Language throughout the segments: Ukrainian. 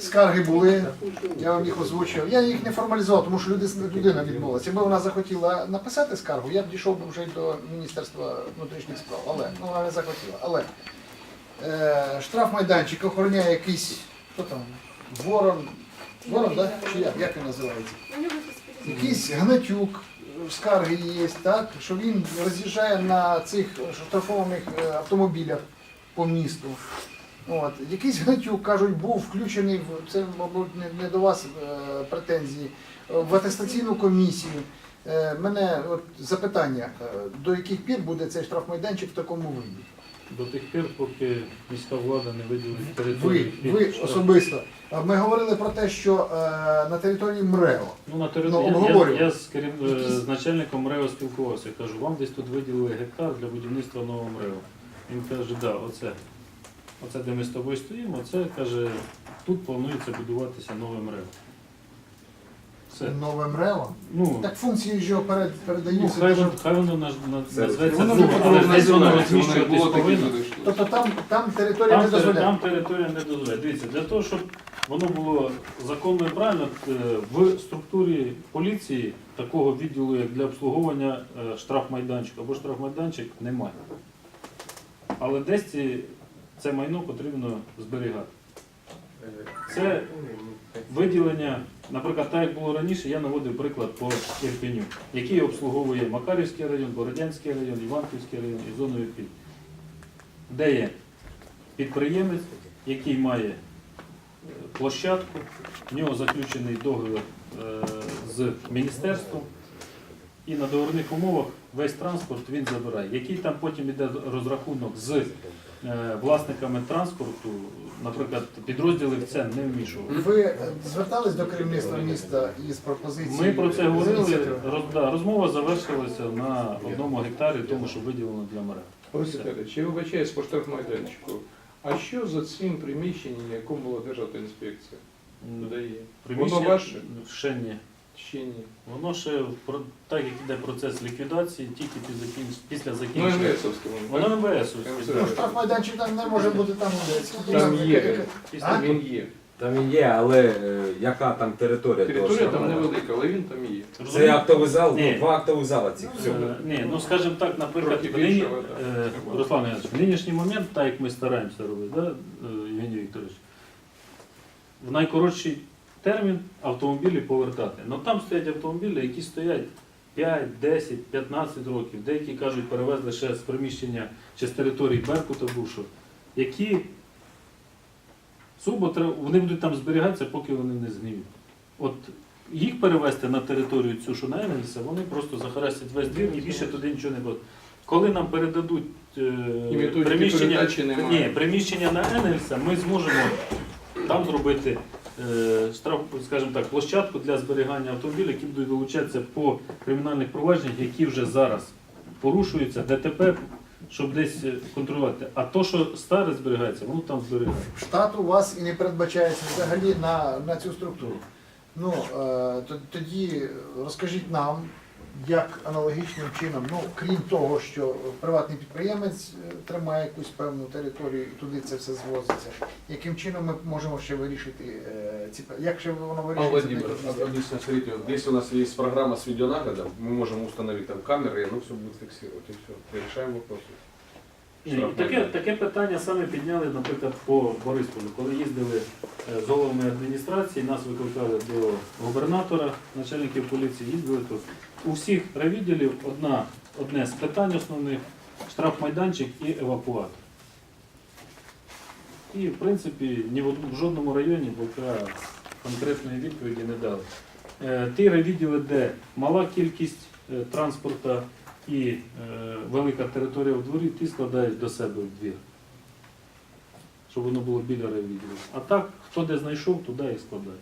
Скарги були, я вам їх озвучив. Я їх не формалізував, тому що люди, людина відмовилася. Якби вона захотіла написати скаргу, я б дійшов би вже й до Міністерства внутрішніх справ. Але ну, вона не захотіла. Але е, штрафмайданчик охороняє якийсь хто там, ворон, ворон, да? чи як, як він називається? Якийсь гнатюк, скарги є, так, що він роз'їжджає на цих штрафованих е, автомобілях по місту. От. Якийсь гнатюк, кажуть, був включений в це, мабуть, не, не до вас е, претензії, в атестаційну комісію. Е, мене от, запитання, е, до яких пір буде цей штрафмайданчик в такому виді? До тих пір, поки міська влада не виділить Ви, територію. під ви штраф. особисто. Ми говорили про те, що е, на території МРЕО Ну, на Ну, території я, обговорювали. я, з, керів... е, Якісь- з начальником МРЕО спілкувався. Кажу, вам десь тут виділили гектар для будівництва нового МРЕО. Він каже, да, оце. Оце, де ми з тобою стоїмо, це каже, тут планується будуватися нове МРЕО. Все. нове МРЕО, Ну, так функції ж його перед, ну передаються. хай, воно- хай воно наз- наз- Це- назветься воно не але подобається, десь воно воно не розміщуватись було таких повинно. людей, що- Тобто там, там територія Там, не тери- дозволяє. там територія не дозволяє. Дивіться, для того, щоб воно було законно і правильно, е, в структурі поліції такого відділу, як для обслуговування е, штрафмайданчика або штрафмайданчик, немає. Але десь ці, це майно потрібно зберігати. Це виділення, наприклад, так як було раніше, я наводив приклад по Ірпеню, який обслуговує Макарівський район, Бородянський район, Іванківський район і зону Ірпінь. Де є підприємець, який має е, площадку, в нього заключений договір е, з міністерством, і на договорних умовах весь транспорт він забирає. Який там потім йде розрахунок з е, власниками транспорту, наприклад, підрозділи в це не вмішували. Ви е, звертались до керівництва міста із пропозицією? Ми про це говорили. Роз, да, розмова завершилася на одному гектарі, тому що виділено для мережі. Олексій Віталійович, я вибачаюсь по штрафмайданчику. А що за цим приміщенням, якому була державна інспекція? Додає. Приміщення Воно ваше? ще ні. Ще ні. Воно ще про- так як іде процес ліквідації, тільки під закінч- після Ну, закінчення. МВСовське Воно воно. МВС. Ну, штрафмайданчик там не може бути там. Там є. Після А? Він є. Там він є, але е, яка там територія? того Територія там невелика, але він там є. Це актовий зал, Ні. ну, два актові зала цих. Е. Ні, ну скажімо так, наприклад, Трохи в нині, більше, але е, Руслан Іванович, в нинішній момент, так як ми стараємося робити, да, е, Євгеній Вікторович, в найкоротший термін автомобілі повертати. Ну там стоять автомобілі, які стоять 5, 10, 15 років. Деякі кажуть, перевезли ще з приміщення чи з території Беркута Бушу, які субота вони будуть там зберігатися, поки вони не згниють. От їх перевезти на територію цю, що на Енгельса, вони просто захарастять весь двір і більше туди нічого не буде. Коли нам передадуть е, приміщення, ні, приміщення на Енгельса, ми зможемо там зробити скажімо так, площадку для зберігання автомобілів, які будуть долучатися по кримінальних провадженнях, які вже зараз порушуються, ДТП, щоб десь е, контролювати. А то, що старе зберігається, воно там зберігається. Штат у вас і не передбачається взагалі на, на цю структуру. Ну, е, тоді розкажіть нам, як аналогічним чином, ну, крім того, що приватний підприємець е, тримає якусь певну територію і туди це все звозиться, яким чином ми можемо ще вирішити е, ці пе- як ще воно Павел вирішується? Владимирович, объясню, смотрите, вот если у нас есть программа с видеонаглядом, мы можем установить там камеры, и оно все будет фиксировать, и все. Решаем вопрос. Ні, і таке, таке питання саме підняли, наприклад, по Борисполю. Коли їздили е, з головами адміністрації, нас викликали до губернатора, начальників поліції, їздили тут. У всіх райвідділів одна, одне з питань основних штрафмайданчик і евакуатор. І, в принципі, ні в, жодному районі поки конкретної відповіді не дали. Е, Ті райвідділи, де мала кількість е, транспорту і е, велика територія в дворі, ті складають до себе в двір. Щоб воно було біля райвідділу. А так, хто де знайшов, туди і складає.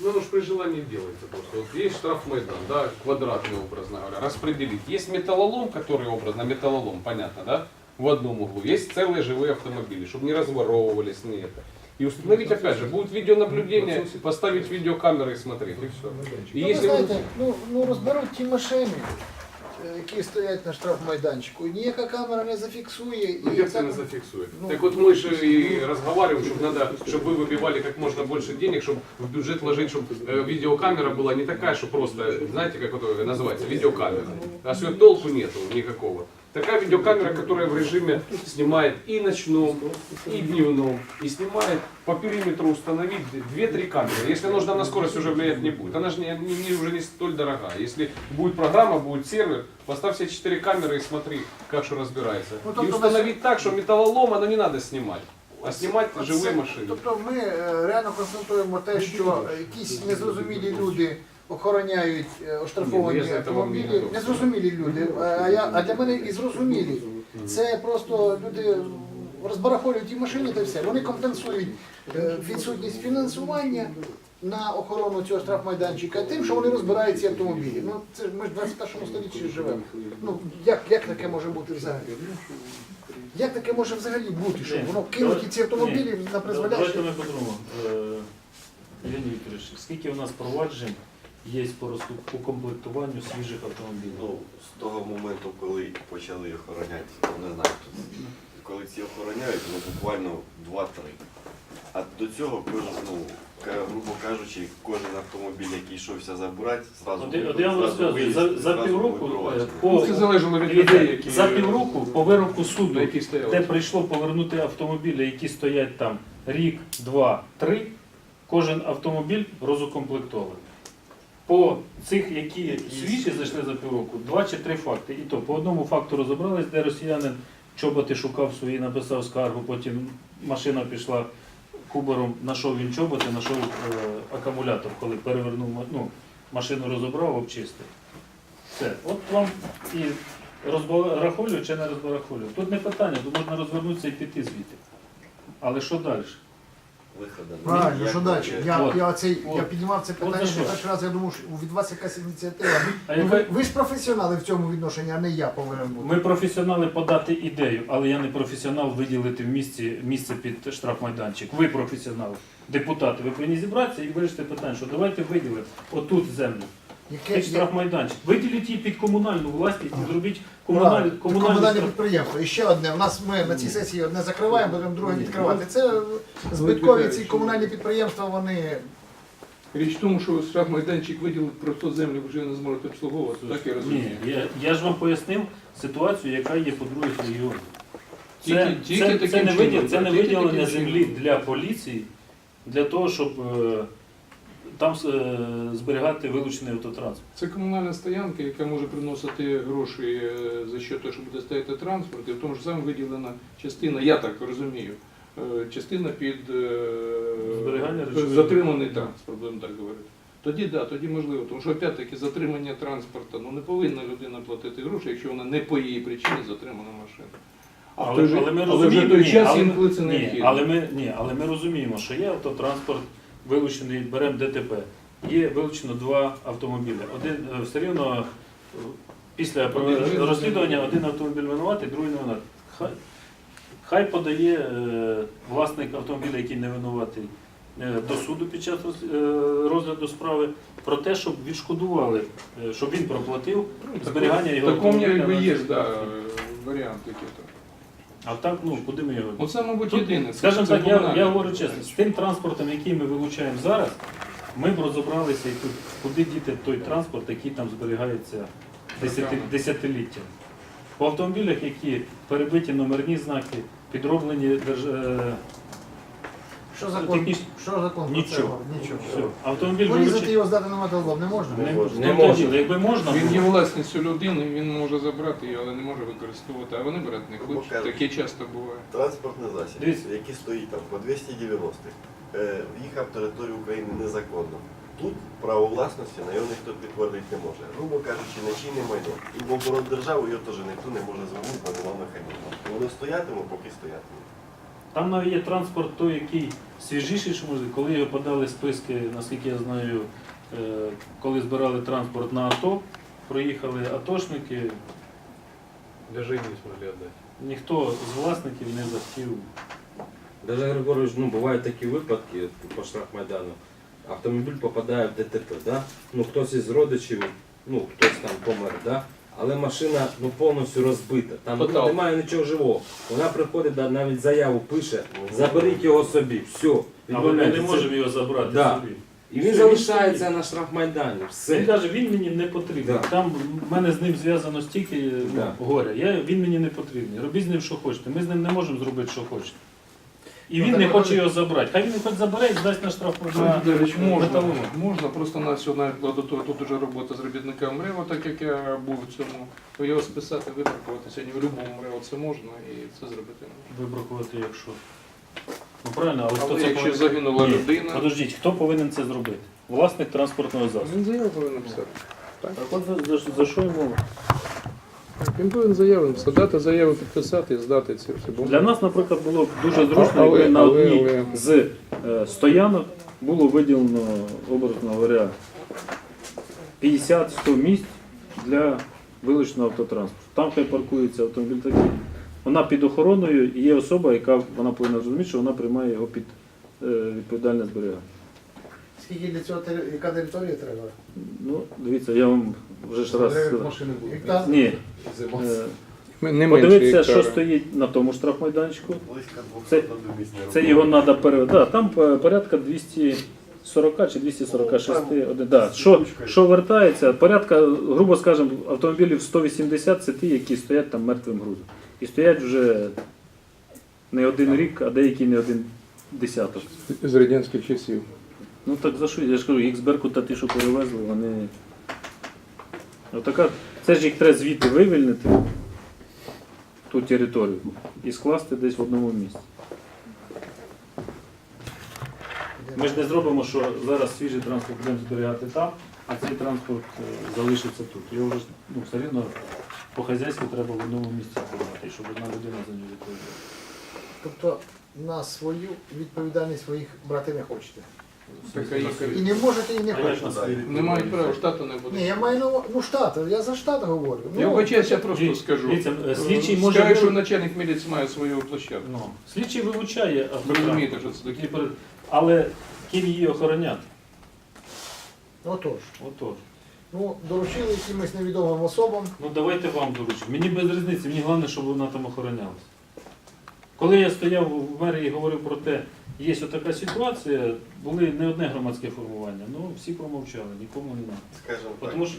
Ну, оно ж при желании делается просто. Вот есть штрафмайдан, да, квадратный, образно говоря, распределить. Есть металлолом, который образно, металлолом, понятно, да, в одном углу. Есть целые живые автомобили, чтобы не разворовывались, не это. И установить, опять же, будет видеонаблюдение, поставить видеокамеры и смотреть, и все. И Ну, ви если вы- знаєте, ну, ну розберуть ті машини, е, які стоять на штрафмайданчику, ніяка камера не зафіксує. Ну, як це не зафіксує? Ну, так от ми ж і разговариваем, щоб надо, щоб ви вибивали як можна більше денег, щоб в бюджет вложить, щоб е, видеокамера була не така, що просто, знаєте, як это називається, видеокамера. А ее толку нету никакого. Такая видеокамера, которая в режиме снимает и ночном, и дневном, и снимает по периметру установить 2-3 камеры. Если нужно на скорость уже влиять не будет. Она же не, не- не- уже не столь дорогая. Если будет программа, будет сервер, поставь все 4 камеры и смотри, как что разбирается. Ну, и тобто установить так, что металлолом оно не надо снимать, а снимать Оце- живые машины. Тобто ми е, реально констатуємо те, що е, якісь незрозумілі люди охороняють е, оштрафовані Ні, ну, я за це вам не автомобілі. Незрозумілі люди. Е, А, я, а для мене і зрозумілі. Це просто люди розбарахолюють ті машини та все. Вони компенсують е, відсутність фінансування на охорону цього штрафмайданчика тим, що вони розбирають ці автомобілі. Ну це ж ми ж в 21 столітті живемо. Ну як, як таке може бути взагалі? Як таке може взагалі бути, щоб воно кинуті давай- ці автомобілі на призволяще? Давайте ми по-другому. Е, Євгеній Вікторович, скільки у нас проваджень є по укомплектуванню свіжих автомобілів? Ну, з того моменту, коли почали охороняти, ну, не знаю, тут, коли ці охороняють, ну буквально 2-3. А до цього кожен, ну, ка- грубо кажучи, кожен автомобіль, який йшовся забрати, зразу От, я- от я вам зразу розказую, за, виїзд, за зразу півроку е, випровадження. по Це залежало від людей, які за півроку по вироку суду, які де стояли. прийшло повернути автомобілі, які стоять там рік, два, три, кожен автомобіль розукомплектований. По цих, які свіжі зайшли за півроку, два чи три факти. І то по одному факту розібрались, де росіянин чоботи шукав свої, написав скаргу, потім машина пішла кубаром, знайшов він чоботи, знайшов е, акумулятор, коли перевернув ну, машину розібрав, обчистив. Все. От вам і розбарахолюю чи не розбарахолюю. Тут не питання, тут можна розвернутися і піти звідти. Але що далі? Виходу Правильно, що далі? Я, От. я, цей, я піднімав це питання не перший раз, я думав, що від вас якась ініціатива. А Ну, яка- ви, ви ж професіонали в цьому відношенні, а не я повинен бути. Ми професіонали подати ідею, але я не професіонал виділити в місці місце під штрафмайданчик. Ви професіонал, депутати. Ви повинні зібратися і вирішити питання, що давайте виділимо отут землю. Яке, Під штрафмайданчик. Виділіть її під комунальну власність і зробіть комунальне, комунальне, комунальне підприємство. І ще одне. У нас ми на цій сесії одне закриваємо, будемо друге відкривати. Це збиткові ці комунальні підприємства, вони Річ в тому, що штрафмайданчик виділить просто землю вже не зможуть обслуговувати, так я розумію. Ні, я, я ж вам пояснив ситуацію, яка є по других регіонах. Це, Тільки- тільки це, таким це, не, чином, виділ, це не тільки виділення таким землі чином. для поліції, для того, щоб е, там е, зберігати вилучений автотранспорт. Це комунальна стоянка, яка може приносити гроші е, за що того, що буде стояти транспорт, і в тому ж самому виділена частина, я так розумію, е, частина під Зберігання затриманий транспорт, будемо так говорити. Тоді да, тоді можливо, тому що опять-таки затримання транспорту, ну не повинна людина платити гроші, якщо вона не по її причині затримана машина. А в Але, той же- але ми але розуміємо, але, ні, але ні, але ми розуміємо, що є автотранспорт вилучений, беремо ДТП. Є вилучено два автомобілі. Один е, все рівно е, після розслідування один автомобіль винуватий, другий не винуватий. Хай, хай подає е, власник автомобіля, який не винуватий, е, до суду під час роз- е, розгляду справи про те, щоб відшкодували, е, щоб він проплатив зберігання його В такому автомобіля якби на- є да, варіант який то. А так, ну куди ми його? Оце, мабуть, Тут, єдине. Скажімо Це так, я, комунальне. я говорю чесно, з тим транспортом, який ми вилучаємо зараз, ми б розібралися, і тут, куди діти той транспорт, який там зберігається десяти, Роками. десятиліття. По автомобілях, які перебиті номерні знаки, підроблені держ... е, що закон, Техніч- що закон Нічого. Нічого. все. Автомобіль вилучений. його здати на металолом не можна? Не, Не можна. Не Ну, тоді, можна. Якби можна, Він є було. власністю людини, він може забрати її, але не може використовувати, а вони брати не хочуть. Таке часто буває. Транспортний засіб, Дивіться. який стоїть там по 290 е, в'їхав територію України незаконно. Тут право власності на його ніхто підтвердити не може. Грубо кажучи, на чийне майно. І в оборот держави його теж ніхто не може звернути, бо немає механізму. І Воно стоятиме, поки стоятиме. Там навіть є транспорт той, який свіжіший, що може, коли його подали списки, наскільки я знаю, е, коли збирали транспорт на АТО, проїхали атошники, Даже и не смогли отдать. ніхто з власників не захотів. Даже Григорович, ну бувають такі випадки по штрафмайдану. Автомобіль попадає в ДТП, да? ну хтось із родичів, ну хтось там помер, да? Але машина ну, повністю розбита. Там ну, немає нічого живого. Вона приходить, да, навіть заяву пише, заберіть його собі, все. А ми не можемо його забрати Да. собі. І він Все, залишається він на штрафмайдані. Він Все. каже, він мені не потрібен. Да. Там в мене з ним зв'язано стільки ну, Да. горя. Я, він мені не потрібний. Робіть з ним, що хочете. Ми з ним не можемо зробити, що хочете. І він не хоче його забрати. Хай він хоч забере і здасть на штраф на можна, можна, просто на сьогодні до тут уже робота з робітниками МРЕВО, так як я був в цьому, то його списати, вибракувати сьогодні в будь-якому МРЕВО це можна і це зробити можна. Вибракувати, якщо. Ну правильно, але, хто Але це якщо повинен? загинула Ні, людина, Подождіть, хто повинен це зробити? Власник транспортного засобу. він заяву повинен писати. Так от за, за, за що й мова? Він повинен заяву дати заяву підписати і здати ці всі бумаги. Для нас, наприклад, було б дуже зручно, Але- якби на але- одній але- з е, стоянок було виділено, образно говоря, 50-100 місць для вилученого автотранспорту. Там хай паркується автомобіль такий. Вона під охороною і є особа, яка вона повинна розуміти, що вона приймає його під е, відповідальне зберігання. Скільки для цього тери- яка територія треба? Ну, дивіться, я вам вже ж раз машини. Гектар? Ні, е, Не подивитися, менше що стоїть на тому штрафмайданчику. Це- 200 одиниць не Це його треба перевести. Да, там е, порядка 240 чи 246. один. Да. Що, що вертається? Порядка, грубо скажемо, автомобілів 180 це ті, які стоять там мертвим грузом. І стоять вже не один рік, а деякі не один десяток. З радянських часів. Ну так за що? Я ж кажу, їх з Беркута ті, що перевезли, вони. Отака, це ж їх треба звідти вивільнити, ту територію, і скласти десь в одному місці. Ми ж не зробимо, що зараз свіжий транспорт будемо зберігати там, а цей транспорт е, залишиться тут. Його ж, ну, все рівно по хазяйству треба в одному місці тримати, щоб одна людина за нього відповідала. Тобто на свою відповідальність своїх брати не хочете. І не можете, і не хочете. не мають права, штату не буде. Ні, я маю на увазі, ну штат, я за штат говорю. Я Ну, вибачаюсь, я просто скажу. Дивіться, е, слідчий може Скажу, що вилу- начальник міліції має свою площадку. Ну, слідчий вилучає Ви автотранспорт. розумієте, що це таке? Перед- Але ким її охороняти? Отож. Отож. Ну, доручили якимось невідомим особам. Ну давайте вам доручу. Мені без різниці, мені головне, щоб вона там охоронялася. Коли я стояв в мерії і говорив про те, є така ситуація, були не одне громадське формування, ну всі промовчали, нікому не надо. Скажімо так, Тому що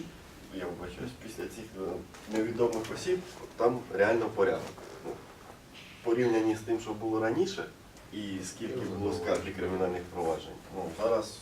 я вибачаюсь, після цих е, невідомих осіб там реально порядок. Ну, порівнянні з тим, що було раніше, і скільки було скарг і кримінальних проваджень. Ну, зараз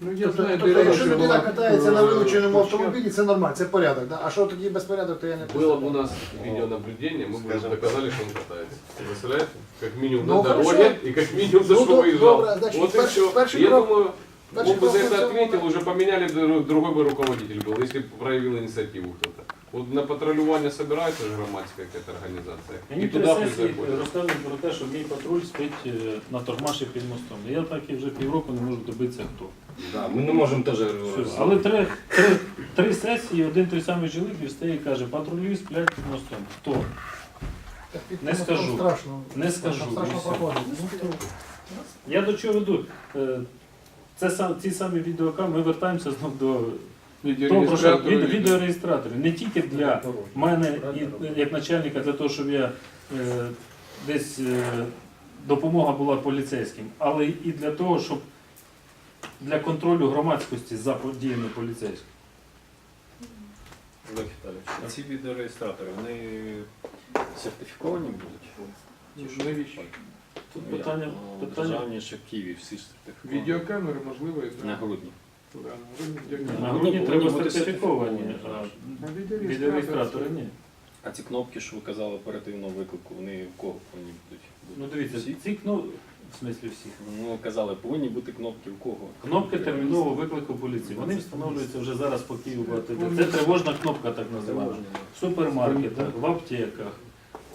Ну, я Тобто, знаю, тобто, де якщо раніше людина була, катається на е, вилученому площадка. автомобілі, це нормально, це порядок. Да? А що тоді безпорядок, то я не Было бы представляю. у нас видеонаблюдение, мы бы Скажем доказали, что он катается. Представляете? Как минимум Ну, на хорошо. дороге и как минимум за Ну, что доб- выезжал. добре, значить, Вот и перший- все. перший Я крок- думаю, перший он бы за крок на это цьому ответил, на- уже поменяли, дру- другой бы руководитель был, если бы проявил инициативу кто-то. Вот на патрулювання собирается же громадська якась організація. мені І туди сесії заходять. розказують про те, що мій патруль спить е, на Тормаші під мостом. Я так і вже півроку не можу добитися хто. Да, ми не можемо теж Все. Але три, три, три сесії, один той самий чоловік встає і каже, патрулі сплять під мостом. Хто? Не скажу. Страшно. Не скажу. Там страшно і все. Я до чого веду? Е, Це сам, ці самі відеокамери, ми вертаємося знов до про що Відеореєстратори, від, відеореєстратори. Не тільки для мене, і, як начальника, для того, щоб я е, десь е, допомога була поліцейським, але і для того, щоб для контролю громадськості за подіями поліцейських. Олег Віталійович, а ці відеореєстратори, вони сертифіковані будуть? Навіщо? Тут Ну, питання, ну, питання. Державні, що в Києві всі сертифіковані. Відеокамери, можливо, і На грудні. Да, на грудні На грудні Ну, треба сертифіковані, а відеореєстратори ні. А ці кнопки, що ви казали оперативного виклику, вони в кого повинні будуть? Ну дивіться, Всі? ці кнопки, в смислі всіх. Ну, казали, повинні бути кнопки в кого? Кнопки термінового виклику поліції. Вони встановлюються вже зараз по Києву. багато де. Це тривожна кнопка, так називаємо. В супермаркетах, в аптеках,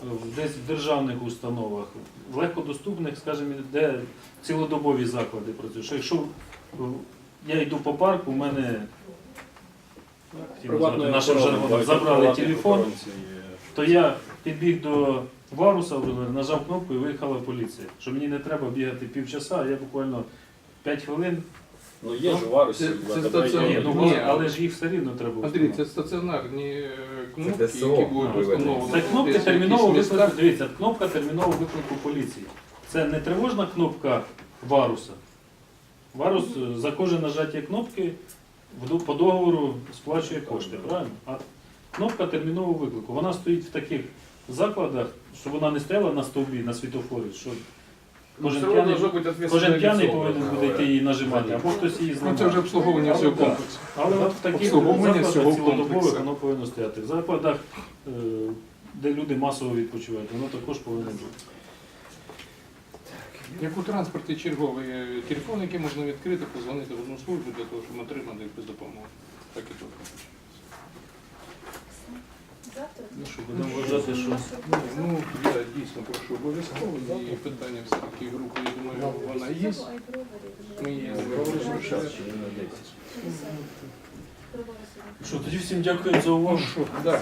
в- десь в державних установах, в легкодоступних, скажімо, де цілодобові заклади працюють. Що якщо я йду по парку, у мене хотів назвати, нашим жаргоном забрали телефон, то я підбіг до варуса, нажав кнопку і виїхала поліція. Що мені не треба бігати півчаса, а я буквально 5 хвилин Ну є ж у Варусі, Це- це АТБ стаціонар. Ні, ну, Ні, але ж їх все рівно треба. Андрій, це стаціонарні кнопки, ДСО які будуть встановлені. Це кнопки термінового виклику. Дивіться, кнопка термінового виклику поліції. Це не тривожна кнопка варуса. Варус е, за кожне нажаття кнопки по договору сплачує кошти, правильно? А кнопка термінового виклику, вона стоїть в таких закладах, щоб вона не стояла на стовбі, на світофорі, що Ну, кожен п'яний, кожен п'яний повинен буде йти її нажимати, або хтось її Ну, це вже обслуговування всього комплексу. Але от в таких закладах цілодобових воно повинно стояти. В закладах, е, де люди масово відпочивають, воно також повинно бути. Як у транспорті черговий е, телефон, який можна відкрити, позвонити в одну службу для того, щоб отримати якусь допомогу. Так і тут. Завтра? Ну що, будемо вважати, що Ну, я дійсно прошу обов'язково, і питання все-таки групи, я думаю, вона є. Ми її Говориш, що час, чи не на 10. що тоді всім дякую за увагу. Да.